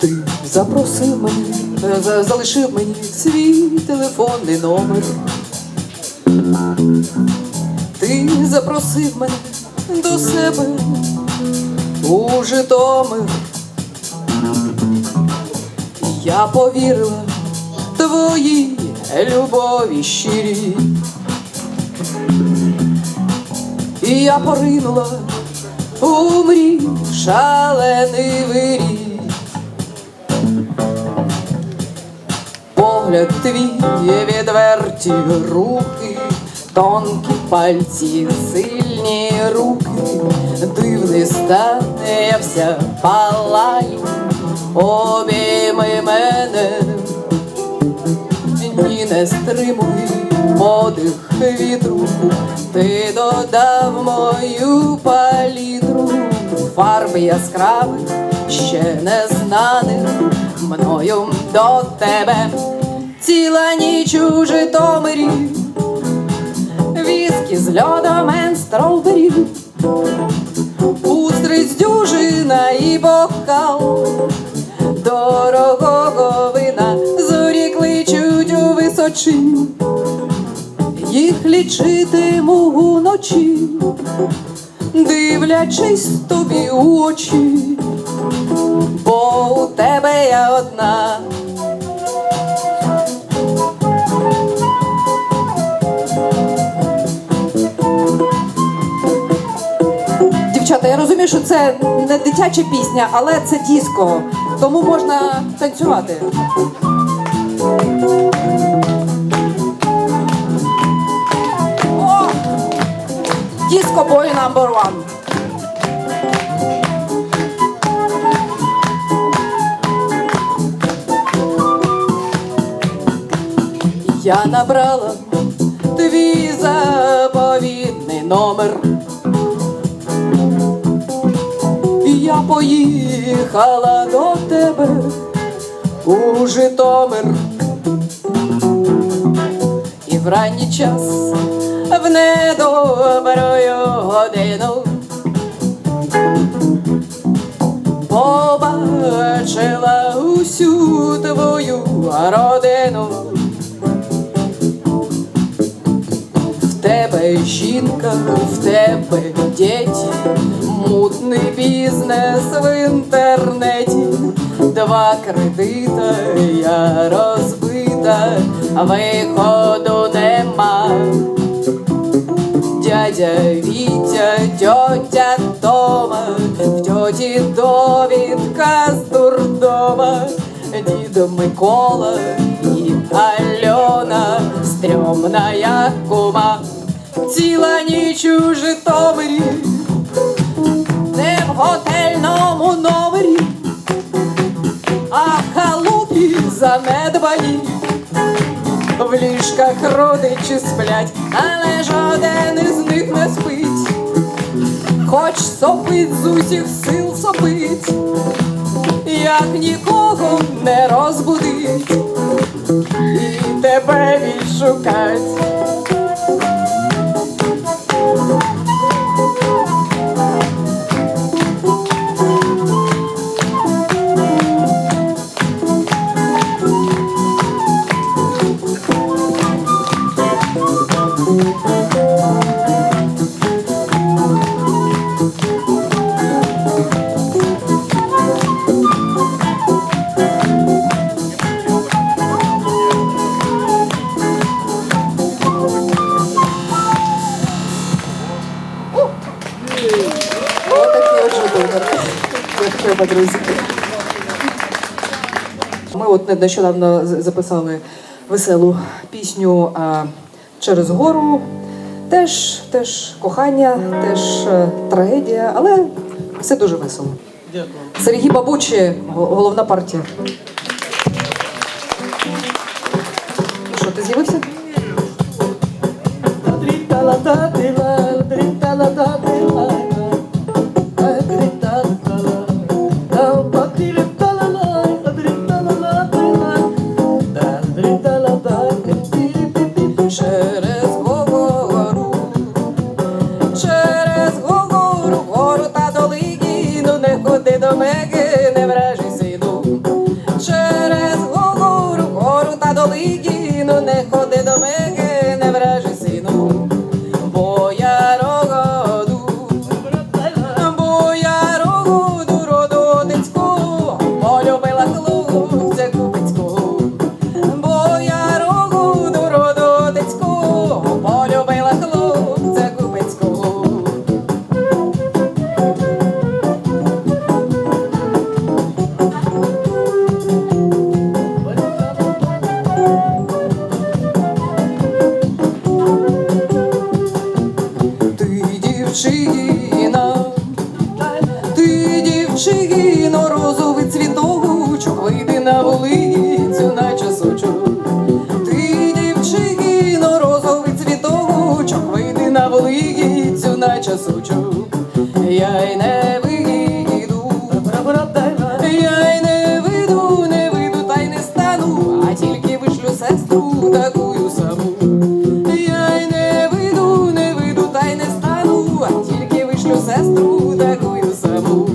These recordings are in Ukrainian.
Ти запросив мене, залишив мені свій телефонний номер. Ти запросив мене до себе у Житомир. Я повірила твоїй любові щирій. І я поринула у мрій шалений вирій. Погляд твій відверті руки, тонкі пальці, сильні руки, дивний стан, я вся палаю, обійми мене, ні не стримуй подих вітру, ти додав мою палітру. Фарб яскравих, ще не знаних мною до тебе. Ціла ніч у Житомирі, віскі з льодом стrawberry, устриць дюжина і бокал. Дорогого вина зорі кличуть у височинь, їх лічитиму уночі, дивлячись тобі у очі, бо у тебе я одна. Дівчата, я розумію, що це не дитяча пісня, але це диско, тому можна танцювати. Диско бой number one. Я набрала твій заповідний номер. Я поїхала до тебе у Житомир. І в ранній час в недоброю годину побачила усю твою родину. В тебе жінка, в тебе діти, мутний бізнес в інтернеті, два кредита, я розбита, виходу нема. Дядя Вітя, тьотя Тома, в тьоті довідка з дурдома, дід Микола і Альона, стрьомна як кума, ціла ніч у Житомирі, не в готельному номері, а халупі занедбані. В ліжках родичі сплять, але жоден хоч сопить з усіх сил сопить, як нікого не розбудить, і тебе відшукать. От нещодавно записали веселу пісню через гору. Теж, теж кохання, теж е, трагедія, але все дуже весело. Дякую. Сергій Бабучі, головна партія. Ну Що, ти з'явився? Через гору, Я й не вийду, я й не вийду, не вийду, та й не стану, а тільки вишлю сестру такую саму. Я й не вийду, не вийду, та й не стану, а тільки вишлю сестру такую саму.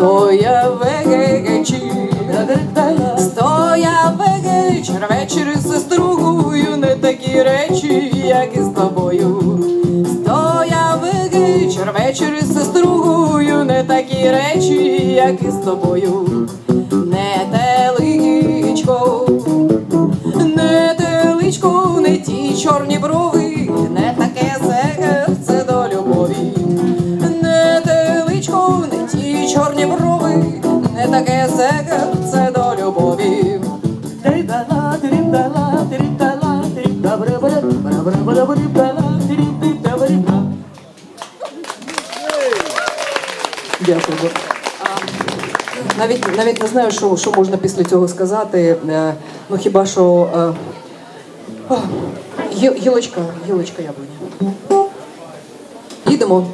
Стоя вечір, стоя вечір, вечір з сестрою, не такі речі, як і з тобою. Стоя вечір, вечір з сестрою, не такі речі, як і з тобою. Не теличко, не теличко, не ті чорні брови, чорні брови, не таке серце до любові. Дякую. Навіть, навіть не знаю, що, що можна після цього сказати. Е, Ну хіба що е, о, гілочка, гілочка яблуня. Їдемо.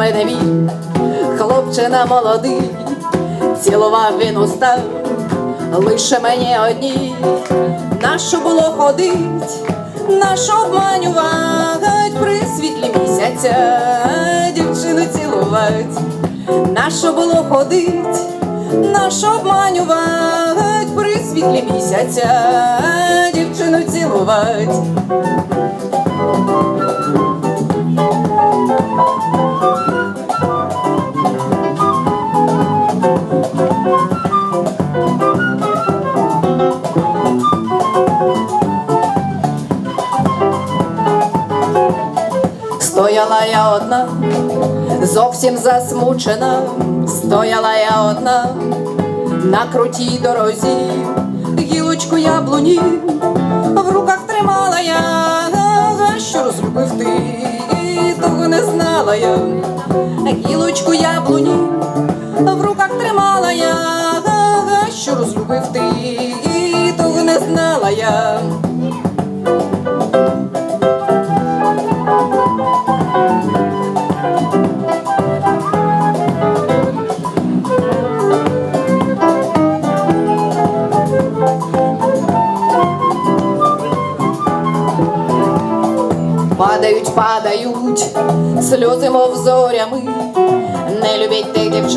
Мене він, хлопчина молодий, цілував він уста, лише мені одні, нащо було ходить, нащо обманювать при світлі місяця, дівчину цілувать, нащо було ходить, нащо обманювать при світлі місяця, дівчину цілувать. Одна, зовсім засмучена, стояла я одна на крутій дорозі, гілочку яблуні в руках тримала я, що розлюбив ти, того не знала я,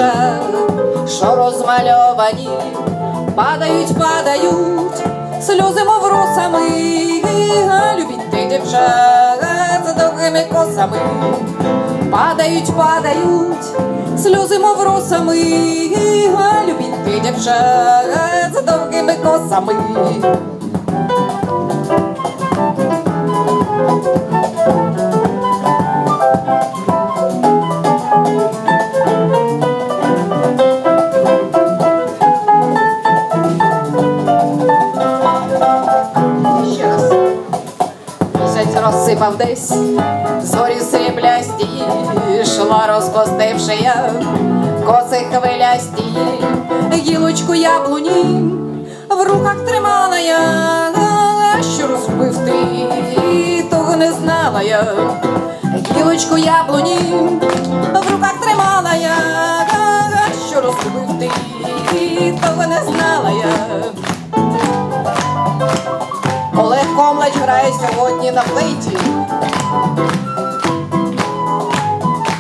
любять що розмальовані, падають, падають, сльози, мов росами, а любить тих дівчат з довгими косами, падають, падають, сльози, мов росами, а любить тих дівчат з довгими косами. Розсипав десь, зорі сріблясті, йшла розпустивши я, коси хвилясті, гілочку яблуні, в руках тримала я, що розбив ти, того не знала я. Гілочку яблуні в руках тримала я, що розбив ти, того не знала я. Олег грає сьогодні на флейті.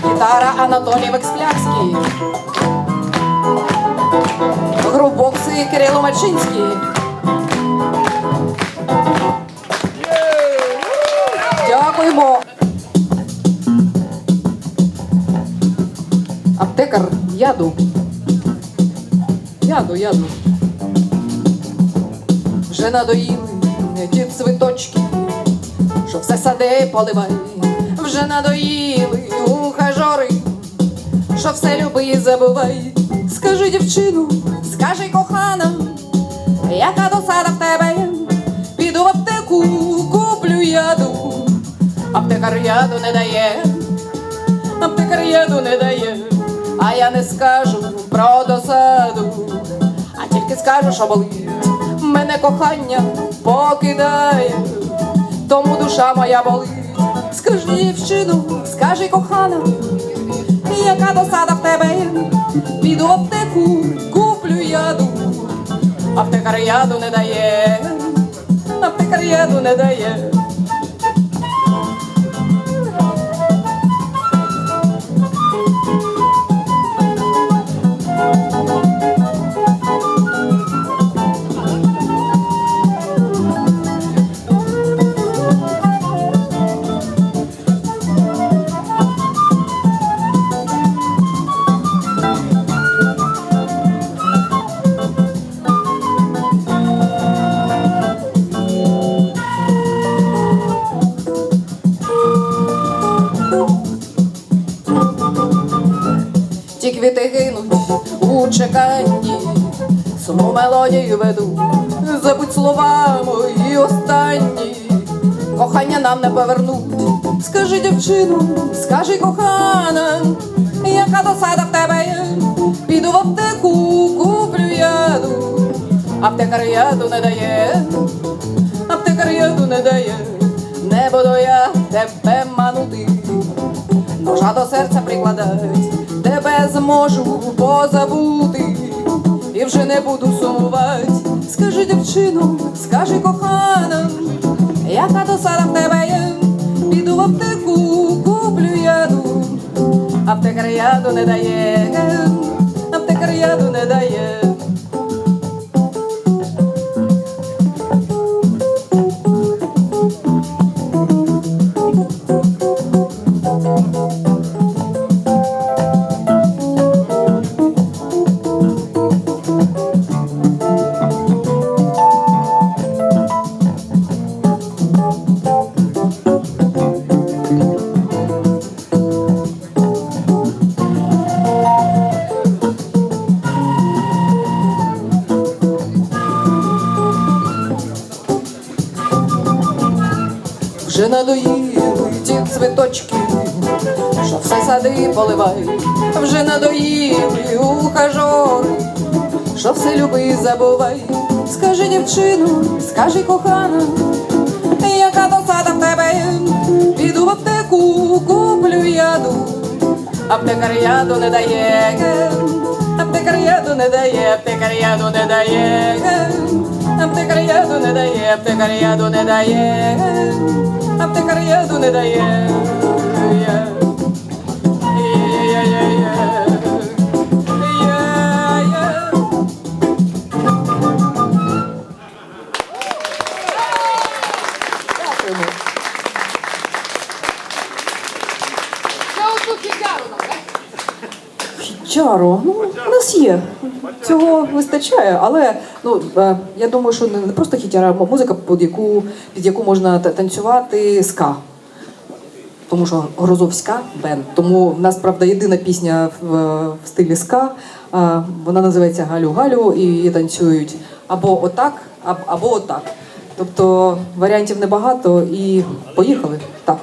Гітара Анатолій Вексплярський. Грубокси Кирило Мачинський. Дякуємо. Аптекар яду. Яду, яду. Вже надоїли ті цвіточки, що все сади поливай. Вже надоїли ухажори, що все люби забувай. Скажи, дівчину, скажи, кохана, яка досада в тебе? Піду в аптеку, куплю яду. Аптекар яду не дає, аптекар яду не дає, а я не скажу про досаду, а тільки скажу, що болить. Мене кохання покидає, тому душа моя болить. Скажи, дівчину, скажи, кохана, яка досада в тебе? Піду в аптеку, куплю яду, аптекар яду не дає, аптекар яду не дає. Чеканні, суму мелодію веду, забудь слова мої останні, кохання нам не повернуть. Скажи, дівчину, скажи, кохана, яка досада в тебе є? Піду в аптеку, куплю яду, аптекар яду не дає, аптекар яду не дає, не буду я тебе манути. Ножа до серця прикладать, тебе зможу позабути, і вже не буду сумувати. Скажи, дівчину, скажи, кохана, яка досада в тебе є? Піду в аптеку, куплю яду, аптекар яду не дає, аптекар яду не дає. Вже надоїли ті цвіточки, що все сади поливай, вже надоїли ухажори, що все люби забувай. Скажи, дівчину, скажи, кохана, яка досада в тебе? Піду в аптеку, куплю яду, аптекар яду не дає, аптекар яду не дає, аптекар яду не дає, аптекар яду не дає, аптекар яду не дає, аптекар яду не дає. Чаро, ну у нас є. Цього вистачає, але ну е, я думаю, що не просто хітяра, а музика, під яку під яку можна та- танцювати ска. Тому що Грозовська бенд. Тому в нас правда єдина пісня в, в стилі ска. Вона називається Галю Галю і її танцюють або отак, аб- або отак. Тобто варіантів небагато і поїхали. Так.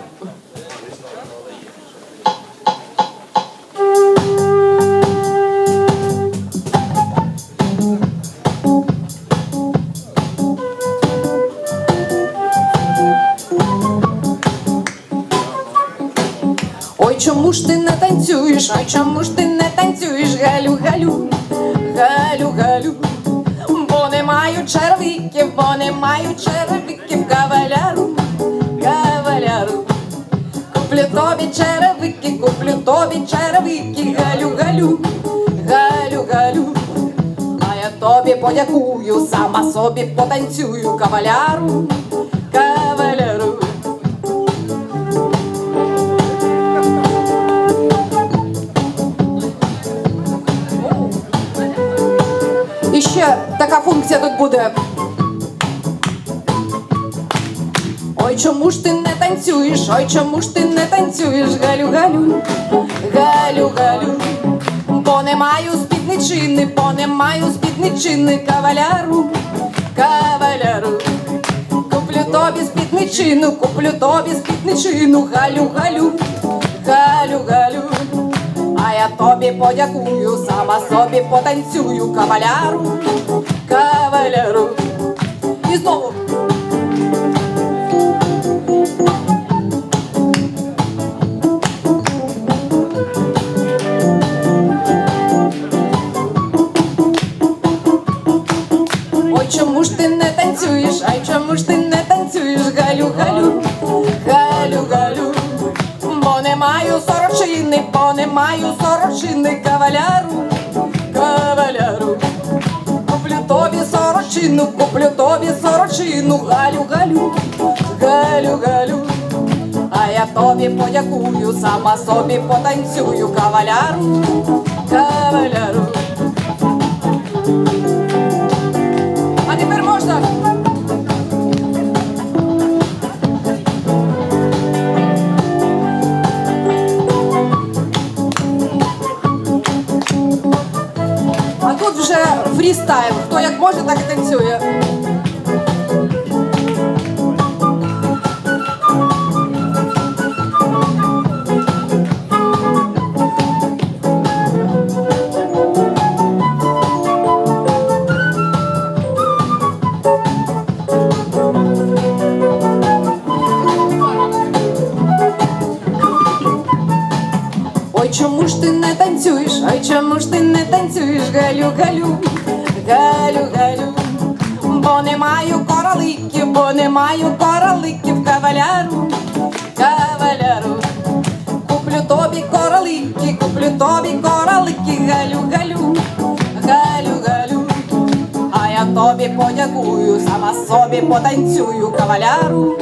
Танцюєш? Чому ж ти не танцюєш, Галю, Галю, Галю, Галю, бо не маю червиків, бо не маю червиків, каваляру, каваляру. Куплю тобі черевики, куплю тобі черевики, Галю, Галю, Галю, Галю. А я тобі подякую, сама собі потанцюю, каваляру, каваляру. Ще така функція тут буде. Ой, чому ж ти не танцюєш? Ой, чому ж ти не танцюєш, Галю, Галю, Галю, Галю, бо не маю спідничини, бо не маю спідничини, каваляру, каваляру. Куплю тобі спідничину, куплю тобі спідничину, Галю, Галю, Галю, Галю. А я тобі подякую, сама собі потанцюю, каваляру, каваляру. І знову. Ой, чому ж ти не танцюєш? Ай, чому ж ти не танцюєш, Галю, Галю, Галю, Галю, бо не маю сорочини, бо не маю сорочини, каваляру, каваляру. Куплю тобі сорочину, куплю тобі сорочину, Галю, Галю, Галю, Галю. А я тобі подякую, сама собі потанцюю, каваляру, каваляру. так і танцює. Ой, чому ж ти не танцюєш? Ой, чому ж ти не танцюєш, Галю, Галю, Галю, Галю, бо не Маю короликів, бо не маю короликів, каваляру, каваляру. Куплю тобі королики, куплю тобі королики, Галю, Галю, Галю, Галю. А я тобі подякую, сама собі потанцюю, каваляру,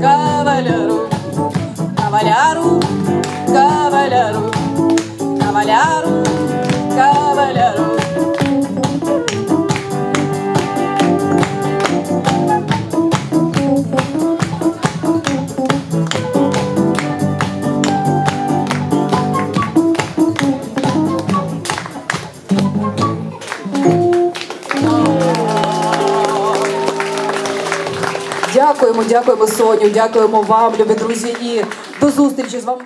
каваляру, каваляру, каваляру, Дякуємо, Соню, дякуємо вам, любі друзі, і до зустрічі з вами.